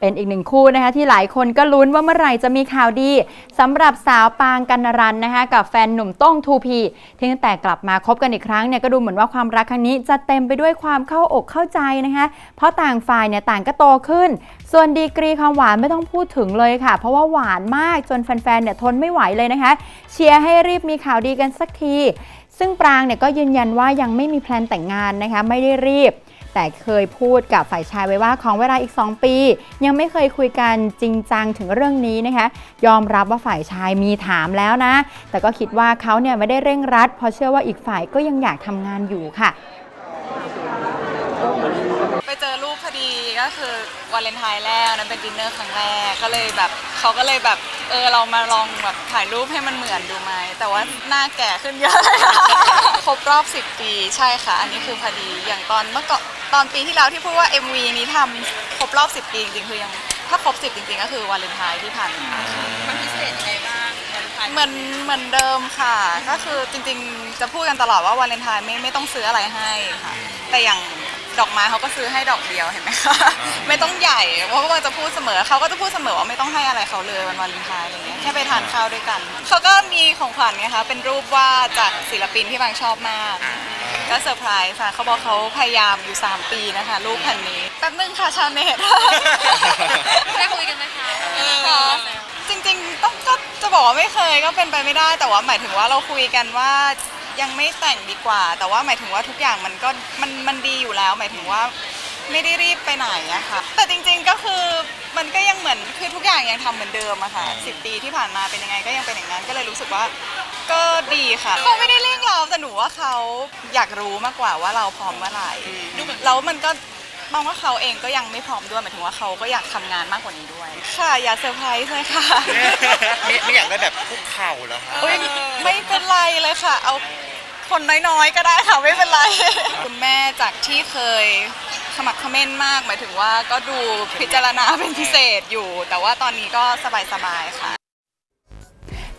เป็นอีกหนึ่งคู่นะคะที่หลายคนก็ลุ้นว่าเมื่อไหร่จะมีข่าวดีสำหรับสาวปางกันนรันนะคะกับแฟนหนุ่มต้องทูพีที่ตั้งแต่กลับมาคบกันอีกครั้งเนี่ยก็ดูเหมือนว่าความรักครั้งนี้จะเต็มไปด้วยความเข้าอกเข้าใจนะคะเพราะต่างฝ่ายเนี่ยต่างก็โตขึ้น ส่วนดีกรีความหวานไม่ต้องพูดถึงเลยค่ะ เพราะว่าหวานมากจนแฟนๆเนี่ยทนไม่ไหวเลยนะคะเชียร์ให้รีบมีข่าวดีกันสักที ซึ่งปรางเนี่ยก็ยืนยันว่ายังไม่มีแพลนแต่งงานนะคะไม่ได้รีบ แต่เคยพูดกับฝ่ายชายไว้ว่าของเวลาอีก 2 ปี ยังไม่เคยคุยกันจริงจังถึงเรื่องนี้นะคะ ยอมรับว่าฝ่ายชายมีถามแล้วนะ แต่ก็คิดว่าเขาเนี่ยไม่ได้เร่งรัด เพราะเชื่อว่าอีกฝ่ายก็ยังอยากทำงานอยู่ค่ะ ไปเจอรูปพอดีก็คือวาเลนไทน์แรกนั้นเป็นดินเนอร์ครั้งแรกก็เลยแบบเขาก็เลยแบบเออเรามาลองแบบถ่ายรูปให้มันเหมือนดูไหมแต่ว่าหน้าแก่ขึ้นเยอะเลยค่ะ รบรอบ 10 ปีใช่ค่ะ อันนี้คือพอดีอย่างตอนเมื่อก่อนตอนปีที่แล้วที่พูดว่า MV นี้ทำครบรอบ 10 ปีจริงๆคือยังถ้าครบ 10 จริงๆ ก็คือวาเลนไทน์ที่ผ่านมา มันพิเศษยังไงบ้างวันไทยเหมือนเหมือนเดิมค่ะ ก็คือจริงๆ จะพูดกันตลอดว่าวาเลนไทน์ไม่ไม่ต้องซื้ออะไรให้ค่ะ แต่อย่าง ดอกไม้เขาก็ซื้อให้ดอกเดียวเห็นไหมคะไม่ต้องใหญ่เพราะว่าจะพูดเสมอเขาก็จะพูดเสมอว่าไม่ต้องให้อะไรเขาเลยวันวาเลนไทน์อะไรเงี้ยแค่ไปทานข้าวด้วยกันเขาก็มีของขวัญไงคะเป็นรูปวาดจากศิลปินที่บางชอบมาก ก็เซอร์ไพรส์ค่ะเขาบอกเขาพยายามอยู่ 3 ปีนะคะ รูปแผ่นนี้แป๊บนึงค่ะชาวเน็ตได้คุยกันไหมคะค่ะจริงๆต้องก็จะบอกว่าไม่เคยก็เป็นไปไม่ได้แต่ว่าหมายถึงว่าเราคุยกันว่า ยังไม่แต่งดีกว่า แต่ว่าหมายถึงว่าทุกอย่างมันก็มันมันดีอยู่แล้ว หมายถึงว่าไม่ได้รีบไปไหนอะค่ะ แต่จริงๆก็คือมันก็ยังเหมือนคือทุกอย่างยังทำเหมือนเดิมอะค่ะสิปีที่ผ่านมาเป็นยังไงก็ยังเป็นอย่างนั้นก็เลยรู้สึกว่าก็ดีค่ะเขาไม่ได้เร่งเราแต่หนูว่าเขาอยากรู้มากกว่าว่าเราพร้อมเมื่อไหร่แล้วมันก็ มองว่าเขาเองก็ยังไม่พร้อมด้วยหมายถึงว่าเขาก็อยากทำงานมากกว่านี้ด้วย ค่ะอย่าเซอร์ไพรส์เลยค่ะ ไม่ไม่อยากได้แบบคุกเข่าเหรอคะอุ๊ยไม่เป็นไรเลยค่ะ เอาคนน้อยๆ ก็ได้ค่ะ ไม่เป็นไร คุณแม่จากที่เคยขมักเขม้นมาก หมายถึงว่าก็ดูพิจารณาเป็นพิเศษอยู่ แต่ว่าตอนนี้ก็สบายๆค่ะ